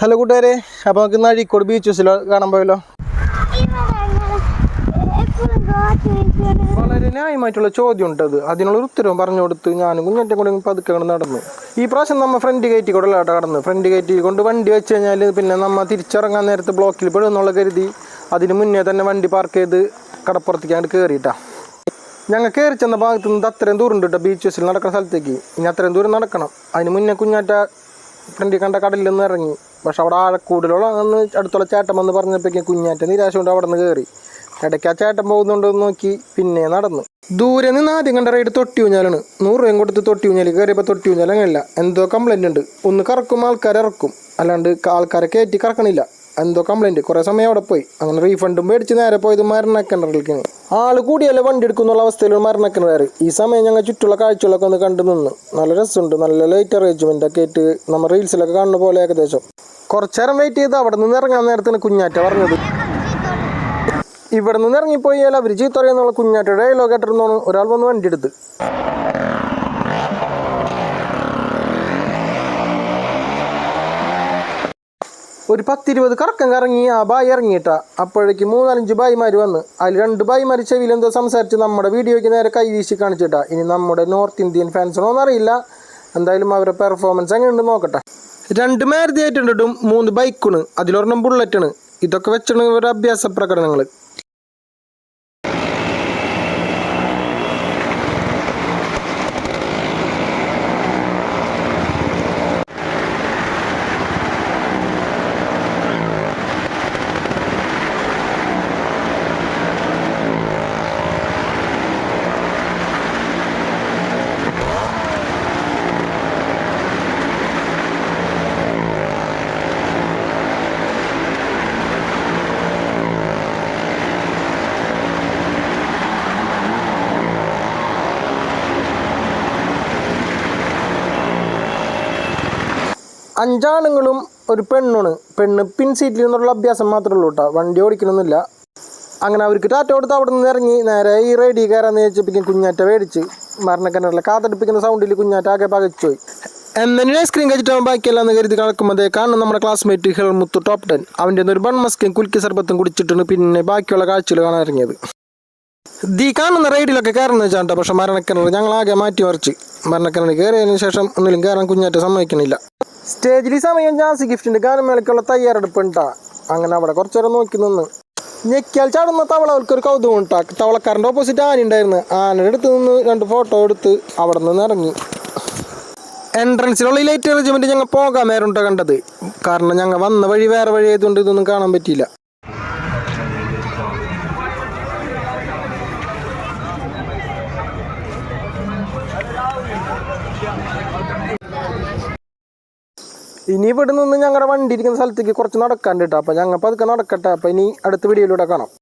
Hello കൂട്ടുകാരെ അപ്പോൾ നമുക്ക് ഇന്ന് അഴീക്കോട് ബീച്ച് ഹൗസിലോ കാണാൻ പോയല്ലോ. വളരെ ന്യായമായിട്ടുള്ള ചോദ്യം ഉണ്ട് അത്. അതിനുള്ള ഉത്തരവും പറഞ്ഞു കൊടുത്ത് ഞാനും കുഞ്ഞറ്റം കൂടെ പതുക്കെ കൊണ്ട് നടന്നു. ഈ പ്രാവശ്യം നമ്മൾ ഫ്രണ്ട് ഗേറ്റിൽ കൂടെ അല്ലാട്ടോ കടന്നു. ഫ്രണ്ട് ഗേറ്റിൽ കൊണ്ട് വണ്ടി വെച്ച് കഴിഞ്ഞാൽ പിന്നെ നമ്മൾ തിരിച്ചിറങ്ങാൻ നേരത്തെ ബ്ലോക്കിൽ പെടും എന്നുള്ള കരുതി അതിന് മുന്നേ തന്നെ വണ്ടി പാർക്ക് ചെയ്ത് കടപ്പുറത്തേക്ക് അങ്ങോട്ട് കയറിയിട്ടാ ഞങ്ങൾ കയറി ചെന്ന ഭാഗത്ത് നിന്ന് അത്രയും ദൂരം ഉണ്ട് ബീച്ച് ഹൗസിൽ നടക്കുന്ന സ്ഥലത്തേക്ക്. ഇനി അത്രയും ദൂരം നടക്കണം. അതിന് മുന്നേ കുഞ്ഞാറ്റ ഫ്രണ്ടിൽ കണ്ട കടലിൽ നിന്ന് ഇറങ്ങി. പക്ഷെ അവിടെ ആഴക്കൂടിലുള്ള അന്ന് അടുത്തുള്ള ചേട്ടൻ വന്ന് പറഞ്ഞപ്പോഴേക്കും കുഞ്ഞാറ്റ നിരാശ കൊണ്ട് അവിടെ നിന്ന് കയറി ഇടയ്ക്ക് ആ ചേട്ടൻ പോകുന്നുണ്ടോ എന്ന് നോക്കി പിന്നെ നടന്നു. ദൂരെ നിന്ന് ആദ്യം കണ്ട റൈഡ് തൊട്ടി ഊഞ്ഞാലാണ് നൂറ് രൂപയും കൊടുത്ത് തൊട്ടി ഊഞ്ഞാൽ കയറിയപ്പോൾ തൊട്ടി ഊഞ്ഞാൽ അങ്ങനെയല്ല. എന്തോ കംപ്ലൈന്റ് ഉണ്ട്. ഒന്ന് കറക്കും ആൾക്കാരെ ഇറക്കും. അല്ലാണ്ട് ആൾക്കാരെ കയറ്റി കറക്കണില്ല. എന്തോ കംപ്ലൈന്റ് കുറേ സമയം അവിടെ പോയി. അങ്ങനെ റീഫണ്ടും മേടിച്ച് നേരെ പോയത് മരണക്കിണറിലേക്കാണ് ആൾ കൂടിയല്ലേ വണ്ടി എടുക്കുന്നുള്ള അവസ്ഥയിൽ മരണക്കിണർ ഈ സമയം ഞങ്ങൾ ചുറ്റുള്ള കാഴ്ചകളൊക്കെ ഒന്ന് കണ്ടു നിന്ന്. നല്ല രസമുണ്ട്. നല്ല ലൈറ്റ് അറേഞ്ച്മെന്റ് ഒക്കെ ആയിട്ട് നമ്മൾ റീൽസിലൊക്കെ കാണുന്ന പോലെ ഏകദേശം. കുറച്ചു നേരം വെയിറ്റ് ചെയ്ത് അവിടെ നിന്ന് ഇറങ്ങാൻ നേരത്തിന് കുഞ്ഞാറ്റ പറഞ്ഞത്. ഇവിടെ നിന്ന് ഇറങ്ങിപ്പോയാൽ അവർ ചീത്ത കുഞ്ഞാറ്റ ഡയലോഗ് കേട്ടിരുന്നോണ് ഒരാൾ വന്ന് വണ്ടി എടുത്ത്. ഒരു പത്തിരുപത് കറക്കം കറങ്ങി ആ ബായി ഇറങ്ങിയിട്ട. അപ്പോഴേക്ക് മൂന്നാലഞ്ച് ബായിമാർ വന്ന്. അതിൽ രണ്ട് ബായിമാർ ചെവിയിൽ എന്തോ സംസാരിച്ച് നമ്മുടെ വീഡിയോയ്ക്ക് നേരെ കൈ വീശി കാണിച്ചിട്ടാ. ഇനി നമ്മുടെ നോർത്ത് ഇന്ത്യൻ ഫാൻസിനോന്നും അറിയില്ല. എന്തായാലും അവരുടെ പെർഫോമൻസ് എങ്ങനെയുണ്ട് നോക്കട്ടെ. രണ്ട് മാരുതി ആയിട്ടുണ്ടും മൂന്ന് ബൈക്കാണ്. അതിലൊരെണ്ണം ബുള്ളറ്റാണ്. ഇതൊക്കെ വെച്ചാണ് ഇവരുടെ അഭ്യാസ പ്രകടനങ്ങൾ അഞ്ചാണുങ്ങളും ഒരു പെണ്ണുണ് പെണ്ണ് പിൻ സീറ്റിൽ നിന്നുള്ള അഭ്യാസം മാത്രമേ ഉള്ളൂ കേട്ടോ വണ്ടി ഓടിക്കണമെന്നില്ല അങ്ങനെ അവർക്ക് ടാറ്റ കൊടുത്ത് അവിടെ നിന്ന് ഇറങ്ങി നേരെ ഈ റേഡി കയറാന്ന് വെച്ചപ്പിക്കും കുഞ്ഞാറ്റ മേടിച്ച് മരണക്കിണറിലെ കാത്തടിപ്പിക്കുന്ന സൗണ്ടിൽ കുഞ്ഞാറ്റ ആകെ പകച്ചു പോയി എന്നെ ഐസ്ക്രീം കഴിച്ചിട്ട് ബാക്കിയെല്ലാം എന്ന് കരുതി കളക്കുമ്പോൾ കാണും നമ്മുടെ ക്ലാസ്മേറ്റ് ഹെൽമുത്തു ടോപ്പ് ടെൻ അവന്റെ ഒരു ബൺ കുൽക്കി സർബത്തും കുടിച്ചിട്ടാണ് പിന്നെ ബാക്കിയുള്ള കാഴ്ചകൾ കാണാൻ ഇറങ്ങിയത്. ദീ കാണുന്ന റൈഡിലൊക്കെ കയറുന്ന വെച്ചാട്ടോ പക്ഷെ മരണക്കിണർ ഞങ്ങൾ ആകെ മാറ്റി മറിച്ച്. മരണക്കിണർ കയറിയതിന് ശേഷം ഒന്നിലും കയറാൻ കുഞ്ഞാറ്റ സമ്മതിക്കണില്ല. സ്റ്റേജിൽ സമയം ജാസി ഗിഫ്റ്റിന്റെ ഗാനമേളയ്ക്കുള്ള തയ്യാറെടുപ്പ് ഉണ്ടാ. അങ്ങനെ അവിടെ കുറച്ചേരം നോക്കി നിന്ന്. ഞെക്കിയാൽ ചാടുന്ന തവള ഒരു കൗതുകം ഉണ്ടാ. തവളക്കാരന്റെ ഓപ്പോസിറ്റ് ആന ഉണ്ടായിരുന്നു. ആനയുടെ അടുത്ത് നിന്ന് രണ്ട് ഫോട്ടോ എടുത്ത് അവിടെ നിന്ന് ഇറങ്ങി. എൻട്രൻസിലുള്ള ഈ ലൈറ്റ് അറേഞ്ച്മെന്റ് ഞങ്ങൾ പോകാൻ നേരം കണ്ടത്. കാരണം ഞങ്ങൾ വന്ന വഴി വേറെ വഴി ആയതുകൊണ്ട് ഇതൊന്നും കാണാൻ പറ്റിയില്ല. ഇനി ഇവിടെ നിന്ന് ഞങ്ങളുടെ വണ്ടി ഇരിക്കുന്ന സ്ഥലത്തേക്ക് കുറച്ച് നടക്കാൻ കേട്ടോ അപ്പം ഞങ്ങൾ പതുക്കെ നടക്കട്ടെ. അപ്പം ഇനി അടുത്ത വീഡിയോയിലൂടെ കാണാം.